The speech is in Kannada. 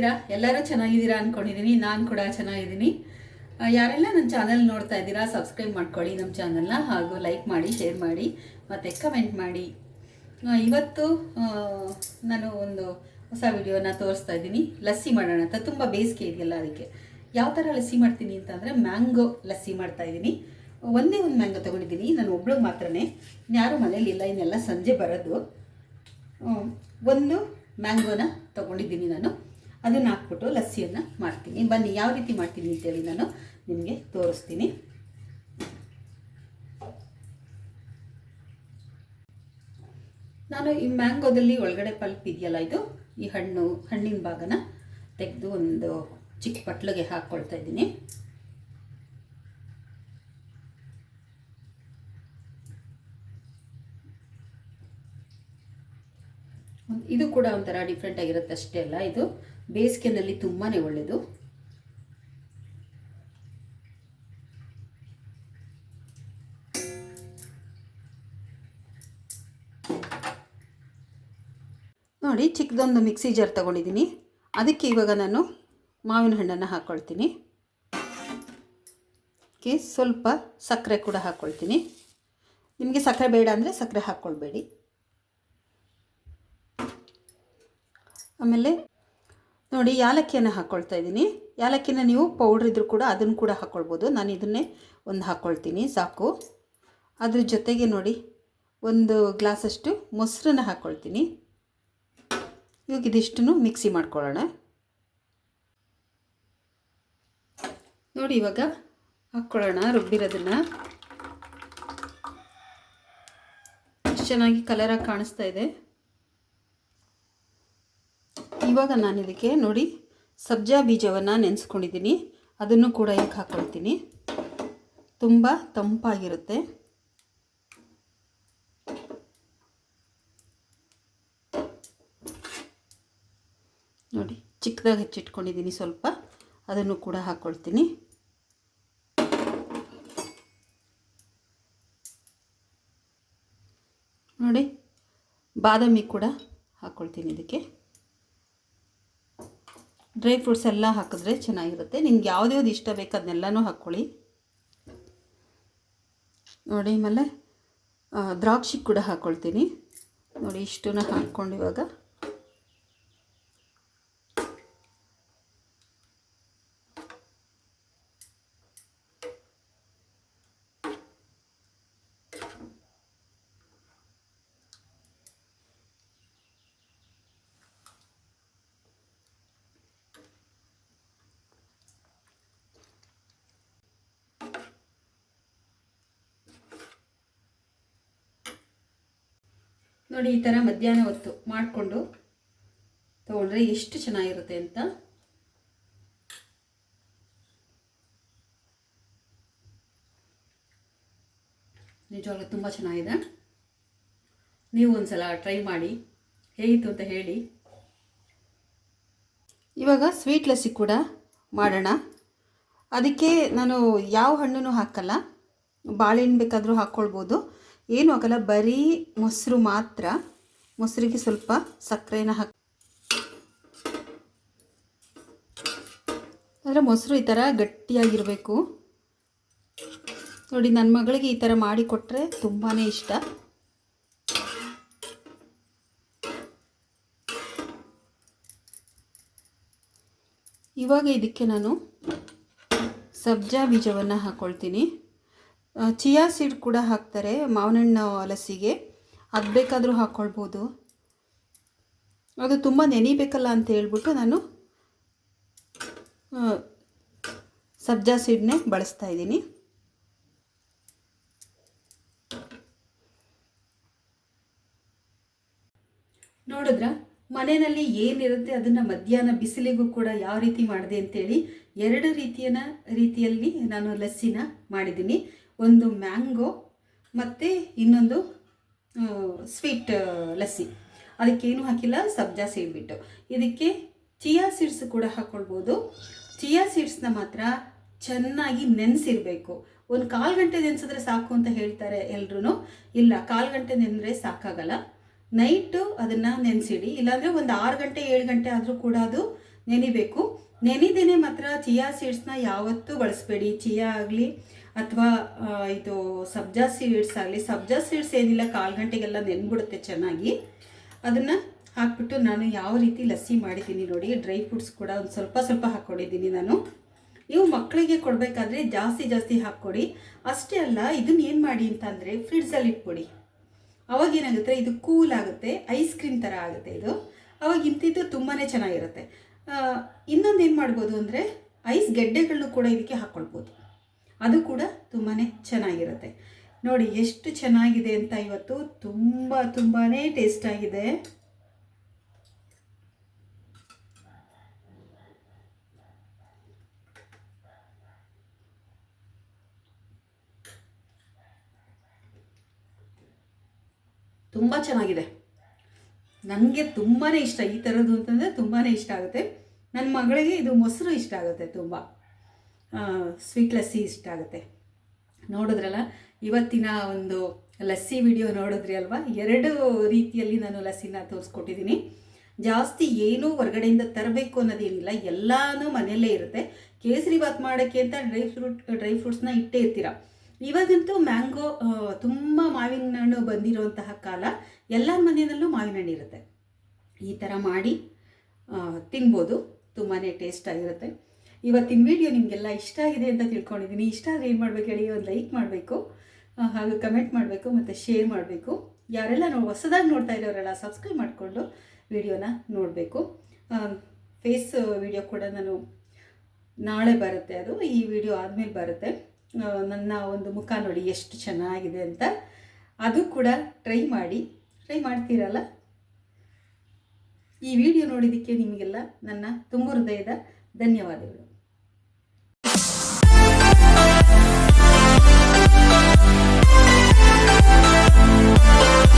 ಹೇಗಿದ್ದೀರಾ ಎಲ್ಲರೂ ಚೆನ್ನಾಗಿದ್ದೀರಾ ಅಂದ್ಕೊಂಡಿದ್ದೀನಿ ನಾನು ಕೂಡ ಚೆನ್ನಾಗಿದ್ದೀನಿ. ಯಾರೆಲ್ಲ ನನ್ನ ಚಾನಲ್ ನೋಡ್ತಾ ಇದ್ದೀರಾ ಸಬ್ಸ್ಕ್ರೈಬ್ ಮಾಡ್ಕೊಳ್ಳಿ ನಮ್ಮ ಚಾನಲ್ನ ಹಾಗೂ ಲೈಕ್ ಮಾಡಿ ಶೇರ್ ಮಾಡಿ, ಮತ್ತು ಕಮೆಂಟ್ ಮಾಡಿ. ಇವತ್ತು ನಾನು ಒಂದು ಹೊಸ ವಿಡಿಯೋನ ತೋರಿಸ್ತಾ ಇದ್ದೀನಿ. ಲಸ್ಸಿ ಮಾಡೋಣ ಅಂತ. ತುಂಬ ಬೇಸಿಗೆ ಇದೆಯಲ್ಲ ಅದಕ್ಕೆ. ಯಾವ ಥರ ಲಸ್ಸಿ ಮಾಡ್ತೀನಿ ಅಂತಂದರೆ ಮ್ಯಾಂಗೋ ಲಸ್ಸಿ ಮಾಡ್ತಾ ಇದ್ದೀನಿ. ಒಂದೇ ಒಂದು ಮ್ಯಾಂಗೋ ತೊಗೊಂಡಿದ್ದೀನಿ. ನಾನು ಒಬ್ಳಿಗೆ ಮಾತ್ರ ಯಾರೂ ಮನೇಲಿಲ್ಲ ಇನ್ನೆಲ್ಲ ಸಂಜೆ ಬರೋದು. ಒಂದು ಮ್ಯಾಂಗೋನ ತೊಗೊಂಡಿದ್ದೀನಿ ನಾನು. ಅದನ್ನು ಹಾಕ್ಬಿಟ್ಟು ಲಸ್ಸಿಯನ್ನು ಮಾಡ್ತೀನಿ. ಬನ್ನಿ, ಯಾವ ರೀತಿ ಮಾಡ್ತೀನಿ ಅಂತೇಳಿ ನಾನು ನಿಮಗೆ ತೋರಿಸ್ತೀನಿ. ನಾನು ಈ ಮ್ಯಾಂಗೋದಲ್ಲಿ ಒಳಗಡೆ ಪಲ್ಪ್ ಇದೆಯಲ್ಲ ಇದು, ಈ ಹಣ್ಣು, ಹಣ್ಣಿನ ಭಾಗನ ತೆಗೆದು ಒಂದು ಚಿಕ್ಕ ಪಟ್ಲಿಗೆ ಹಾಕ್ಕೊಳ್ತಾ ಇದ್ದೀನಿ. ಇದು ಕೂಡ ಒಂಥರ ಡಿಫ್ರೆಂಟ್ ಆಗಿರುತ್ತೆ ಅಷ್ಟೇ ಅಲ್ಲ ಇದು. ಬೇಸಿಗೆನಲ್ಲಿ ತುಂಬಾ ಒಳ್ಳೆಯದು. ನೋಡಿ ಚಿಕ್ಕದೊಂದು ಮಿಕ್ಸಿ ಜಾರ್ ತಗೊಂಡಿದ್ದೀನಿ. ಅದಕ್ಕೆ ಇವಾಗ ನಾನು ಮಾವಿನ ಹಣ್ಣನ್ನು ಹಾಕ್ಕೊಳ್ತೀನಿ ಓಕೆ, ಸ್ವಲ್ಪ ಸಕ್ಕರೆ ಕೂಡ ಹಾಕ್ಕೊಳ್ತೀನಿ ನಿಮಗೆ ಸಕ್ಕರೆ ಬೇಡ ಅಂದರೆ ಸಕ್ಕರೆ ಹಾಕ್ಕೊಳ್ಬೇಡಿ ಆಮೇಲೆ ನೋಡಿ, ಯಾಲಕ್ಕಿಯನ್ನು ಹಾಕ್ಕೊಳ್ತಾ ಇದ್ದೀನಿ. ಯಾಲಕ್ಕಿನ ನೀವು ಪೌಡ್ರ್ ಇದ್ರೂ ಕೂಡ ಅದನ್ನು ಕೂಡ ಹಾಕ್ಕೊಳ್ಬೋದು ನಾನು ಇದನ್ನೇ ಒಂದು ಹಾಕ್ಕೊಳ್ತೀನಿ ಸಾಕು. ಅದ್ರ ಜೊತೆಗೆ ನೋಡಿ, ಒಂದು ಗ್ಲಾಸಷ್ಟು ಮೊಸರನ್ನ ಹಾಕ್ಕೊಳ್ತೀನಿ ಇವಾಗ ಇದಿಷ್ಟನ್ನು ಮಿಕ್ಸಿ ಮಾಡ್ಕೊಳ್ಳೋಣ. ನೋಡಿ, ಇವಾಗ ಹಾಕ್ಕೊಳ್ಳೋಣ ರುಬ್ಬಿರೋದನ್ನು. ಚೆನ್ನಾಗಿ ಕಲರಾಗಿ ಕಾಣಿಸ್ತಾ ಇದೆ. ಇವಾಗ ನಾನು ಇದಕ್ಕೆ ನೋಡಿ ಸಬ್ಜಾ ಬೀಜವನ್ನು ನೆನೆಸ್ಕೊಂಡಿದ್ದೀನಿ. ಅದನ್ನು ಕೂಡ ಈಗ ಹಾಕ್ಕೊಳ್ತೀನಿ ತುಂಬ ತಂಪಾಗಿರುತ್ತೆ. ನೋಡಿ, ಚಿಕ್ಕದಾಗಿ ಹೆಚ್ಚಿಟ್ಕೊಂಡಿದ್ದೀನಿ ಸ್ವಲ್ಪ. ಅದನ್ನು ಕೂಡ ಹಾಕ್ಕೊಳ್ತೀನಿ ನೋಡಿ, ಬಾದಾಮಿ ಕೂಡ ಹಾಕ್ಕೊಳ್ತೀನಿ ಇದಕ್ಕೆ. ಡ್ರೈ ಫ್ರೂಟ್ಸ್ ಎಲ್ಲ ಹಾಕಿದ್ರೆ ಚೆನ್ನಾಗಿರುತ್ತೆ. ನಿಮ್ಗೆ ಯಾವ್ದ್ಯಾವ್ದು ಇಷ್ಟ ಬೇಕು ಅದನ್ನೆಲ್ಲನೂ ಹಾಕ್ಕೊಳ್ಳಿ ನೋಡಿ, ಆಮೇಲೆ ದ್ರಾಕ್ಷಿ ಕೂಡ ಹಾಕ್ಕೊಳ್ತೀನಿ ನೋಡಿ, ಇಷ್ಟನ್ನು ಹಾಕ್ಕೊಂಡು ಇವಾಗ. ನೋಡಿ, ಈ ಥರ ಮಧ್ಯಾಹ್ನ ಹೊತ್ತು ಮಾಡಿಕೊಂಡು ತೊಗೊಂಡ್ರೆ ಎಷ್ಟು ಚೆನ್ನಾಗಿರುತ್ತೆ ಅಂತ. ನಿಜವಾಗ್ಲೂ ತುಂಬ ಚೆನ್ನಾಗಿದೆ. ನೀವು ಒಂದ್ಸಲ ಟ್ರೈ ಮಾಡಿ. ಹೇಗಿತ್ತು ಅಂತ ಹೇಳಿ. ಇವಾಗ ಸ್ವೀಟ್ ಲಸ್ಸಿ ಕೂಡ ಮಾಡೋಣ. ಅದಕ್ಕೆ ನಾನು ಯಾವ ಹಣ್ಣನ್ನು ಹಾಕಲ್ಲ, ಬಾಳೆಹಣ್ಣು ಬೇಕಾದರೂ ಹಾಕ್ಕೊಳ್ಬೋದು. ಏನು ಹಾಕಲ್ಲ ಬರೀ ಮೊಸರು ಮಾತ್ರ. ಮೊಸರಿಗೆ ಸ್ವಲ್ಪ ಸಕ್ಕರೆನ ಹಾಕಿ ಅಂದರೆ ಮೊಸರು ಈ ಥರ ಗಟ್ಟಿಯಾಗಿರಬೇಕು. ನೋಡಿ ನನ್ನ ಮಗಳಿಗೆ ಈ ಥರ ಮಾಡಿಕೊಟ್ರೆ ತುಂಬಾ ಇಷ್ಟ. ಇವಾಗ ಇದಕ್ಕೆ ನಾನು ಸಬ್ಜಾ ಬೀಜವನ್ನು ಹಾಕ್ಕೊಳ್ತೀನಿ ಚಿಯಾ ಸೀಡ್ ಕೂಡ ಹಾಕ್ತಾರೆ ಮಾವಿನಹಣ್ಣು ಲಸಿಗೆ ಅದು ಬೇಕಾದರೂ ಹಾಕ್ಕೊಳ್ಬೋದು ಅದು ತುಂಬ ನೆನಿಬೇಕಲ್ಲ ಅಂತ ಹೇಳ್ಬಿಟ್ಟು ನಾನು ಸಬ್ಜಾ ಸೀಡ್ನೇ ಬಳಸ್ತಾ ಇದ್ದೀನಿ. ನೋಡಿದ್ರ? ಮನೆಯಲ್ಲಿ ಏನಿರುತ್ತೆ ಅದನ್ನು ಮಧ್ಯಾಹ್ನ ಬಿಸಿಲಿಗೂ ಕೂಡ ಯಾವ ರೀತಿ ಮಾಡಿದೆ ಅಂತೇಳಿ ಎರಡು ರೀತಿಯನ ರೀತಿಯಲ್ಲಿ ನಾನು ಲಸ್ಸಿನ ಮಾಡಿದ್ದೀನಿ. ಒಂದು ಮ್ಯಾಂಗೋ ಮತ್ತು ಇನ್ನೊಂದು ಸ್ವೀಟ್ ಲಸ್ಸಿ. ಅದಕ್ಕೇನು ಹಾಕಿಲ್ಲ, ಸಬ್ಜಾ ಸೀಡ್ ಇದಕ್ಕೆ ಚಿಯಾ ಸೀಡ್ಸ್ ಕೂಡ ಹಾಕ್ಕೊಳ್ಬೋದು ಚಿಯಾ ಸೀಡ್ಸ್ನ ಮಾತ್ರ ಚೆನ್ನಾಗಿ ನೆನೆಸಿರಬೇಕು. ಒಂದು ಕಾಲು ಗಂಟೆ ನೆನೆಸಿದ್ರೆ ಸಾಕು ಅಂತ ಹೇಳ್ತಾರೆ ಎಲ್ರೂ ಇಲ್ಲ, ಕಾಲು ಗಂಟೆ ನೆನೆದ್ರೆ ಸಾಕಾಗಲ್ಲ. ನೈಟು ಅದನ್ನು ನೆನೆಸಿಡಿ. ಇಲ್ಲಾಂದರೆ ಒಂದು ಆರು ಗಂಟೆ, ಏಳು ಗಂಟೆ ಆದರೂ ಕೂಡ ಅದು ನೆನಿಬೇಕು. ನೆನಿದೇನೆ ಮಾತ್ರ ಚಿಯಾ ಸೀಡ್ಸ್ನ ಯಾವತ್ತೂ ಬಳಸಬೇಡಿ. ಚಿಯಾ ಆಗಲಿ ಅಥವಾ ಇದು ಸಬ್ಜಾ ಸೀಡ್ಸ್ ಆಗಲಿ, ಸಬ್ಜಾ ಸೀಡ್ಸ್ ಏನಿಲ್ಲ, ಕಾಲು ಗಂಟೆಗೆಲ್ಲ ನೆನ್ಬಿಡುತ್ತೆ ಚೆನ್ನಾಗಿ. ಅದನ್ನು ಹಾಕ್ಬಿಟ್ಟು ನಾನು ಯಾವ ರೀತಿ ಲಸ್ಸಿ ಮಾಡಿದ್ದೀನಿ ನೋಡಿ, ಡ್ರೈ ಫ್ರೂಟ್ಸ್ ಕೂಡ ಒಂದು ಸ್ವಲ್ಪ ಸ್ವಲ್ಪ ಹಾಕ್ಕೊಂಡಿದ್ದೀನಿ ನಾನು. ನೀವು ಮಕ್ಕಳಿಗೆ ಕೊಡಬೇಕಾದ್ರೆ ಜಾಸ್ತಿ ಜಾಸ್ತಿ ಹಾಕ್ಕೊಡಿ. ಅಷ್ಟೇ ಅಲ್ಲ ಇದನ್ನ ಏನು ಮಾಡಿ ಅಂತಂದರೆ ಫ್ರಿಡ್ಜಲ್ಲಿ ಇಟ್ಬಿಡಿ ಅವಾಗ ಏನಾಗುತ್ತೆ, ಇದು ಕೂಲ್ ಆಗುತ್ತೆ ಐಸ್ ಕ್ರೀಮ್ ಥರ ಆಗುತ್ತೆ ಇದು. ಅವಾಗ ಇಂತಿದ್ದು ತುಂಬಾ ಚೆನ್ನಾಗಿರುತ್ತೆ. ಇನ್ನೊಂದು ಏನು ಮಾಡ್ಬೋದು ಅಂದರೆ ಐಸ್ ಗೆಡ್ಡೆಗಳನ್ನು ಕೂಡ ಇದಕ್ಕೆ ಹಾಕ್ಕೊಳ್ಬೋದು ಅದು ಕೂಡ ತುಂಬಾ ಚೆನ್ನಾಗಿರುತ್ತೆ. ನೋಡಿ ಎಷ್ಟು ಚೆನ್ನಾಗಿದೆ ಅಂತ ಇವತ್ತು ತುಂಬ ತುಂಬಾ ಟೇಸ್ಟ್ ಆಗಿದೆ. ತುಂಬ ಚೆನ್ನಾಗಿದೆ. ನನಗೆ ತುಂಬಾ ಇಷ್ಟ ಈ ಥರದ್ದು ಅಂತಂದರೆ ತುಂಬಾ ಇಷ್ಟ ಆಗುತ್ತೆ. ನನ್ನ ಮಗಳಿಗೆ ಇದು ಮೊಸರು ಇಷ್ಟ ಆಗುತ್ತೆ ತುಂಬ. ಸ್ವೀಟ್ ಲಸ್ಸಿ ಇಷ್ಟ ಆಗುತ್ತೆ. ನೋಡಿದ್ರಲ್ಲ, ಇವತ್ತಿನ ಒಂದು ಲಸ್ಸಿ ವಿಡಿಯೋ ನೋಡಿದ್ರಿ ಅಲ್ವಾ? ಎರಡು ರೀತಿಯಲ್ಲಿ ನಾನು ಲಸ್ಸಿನ ತೋರಿಸ್ಕೊಟ್ಟಿದ್ದೀನಿ. ಜಾಸ್ತಿ ಏನೂ ಹೊರಗಡೆಯಿಂದ ತರಬೇಕು ಅನ್ನೋದೇನಿಲ್ಲ, ಎಲ್ಲನೂ ಮನೆಯಲ್ಲೇ ಇರುತ್ತೆ. ಕೇಸರಿ ಬಾತ್ ಮಾಡೋಕ್ಕೆ ಅಂತ ಡ್ರೈ ಫ್ರೂಟ್ ಡ್ರೈ ಫ್ರೂಟ್ಸ್ನ ಇಟ್ಟೇ ಇರ್ತೀರ? ಇವಾಗಂತೂ ಮ್ಯಾಂಗೋ ತುಂಬ ಮಾವಿನ ಹಣ್ಣು ಬಂದಿರುವಂತಹ ಕಾಲ ಎಲ್ಲ ಮನೆಯಲ್ಲೂ ಮಾವಿನ ಹಣ್ಣು ಇರುತ್ತೆ. ಈ ಥರ ಮಾಡಿ ತಿನ್ಬೋದು. ತುಂಬಾ ಟೇಸ್ಟಾಗಿರುತ್ತೆ ಇವತ್ತಿನ ವಿಡಿಯೋ ನಿಮಗೆಲ್ಲ ಇಷ್ಟ ಆಗಿದೆ ಅಂತ ತಿಳ್ಕೊಂಡಿದ್ದೀನಿ. ಇಷ್ಟ ಆದರೆ ಏನು ಮಾಡಬೇಕು ಹೇಳಿ ಒಂದು ಲೈಕ್ ಮಾಡಬೇಕು ಹಾಗೂ ಕಮೆಂಟ್ ಮಾಡಬೇಕು, ಮತ್ತು ಶೇರ್ ಮಾಡಬೇಕು. ಯಾರೆಲ್ಲ ನಾವು ಹೊಸದಾಗಿ ನೋಡ್ತಾ ಇರೋರೆಲ್ಲ ಸಬ್ಸ್ಕ್ರೈಬ್ ಮಾಡಿಕೊಂಡು ವಿಡಿಯೋನ ನೋಡಬೇಕು. ಫೇಸ್ ವಿಡಿಯೋ ಕೂಡ ನಾನು ನಾಳೆ ಬರುತ್ತೆ ಅದು. ಈ ವಿಡಿಯೋ ಆದಮೇಲೆ ಬರುತ್ತೆ. ನನ್ನ ಒಂದು ಮುಖ ನೋಡಿ ಎಷ್ಟು ಚೆನ್ನಾಗಿದೆ ಅಂತ. ಅದು ಕೂಡ ಟ್ರೈ ಮಾಡಿ. ಟ್ರೈ ಮಾಡ್ತೀರಲ್ಲ? ಈ ವಿಡಿಯೋ ನೋಡಿದ್ದಕ್ಕೆ ನಿಮಗೆಲ್ಲ ನನ್ನ ತುಂಬ ಹೃದಯದ ಧನ್ಯವಾದಗಳು. Música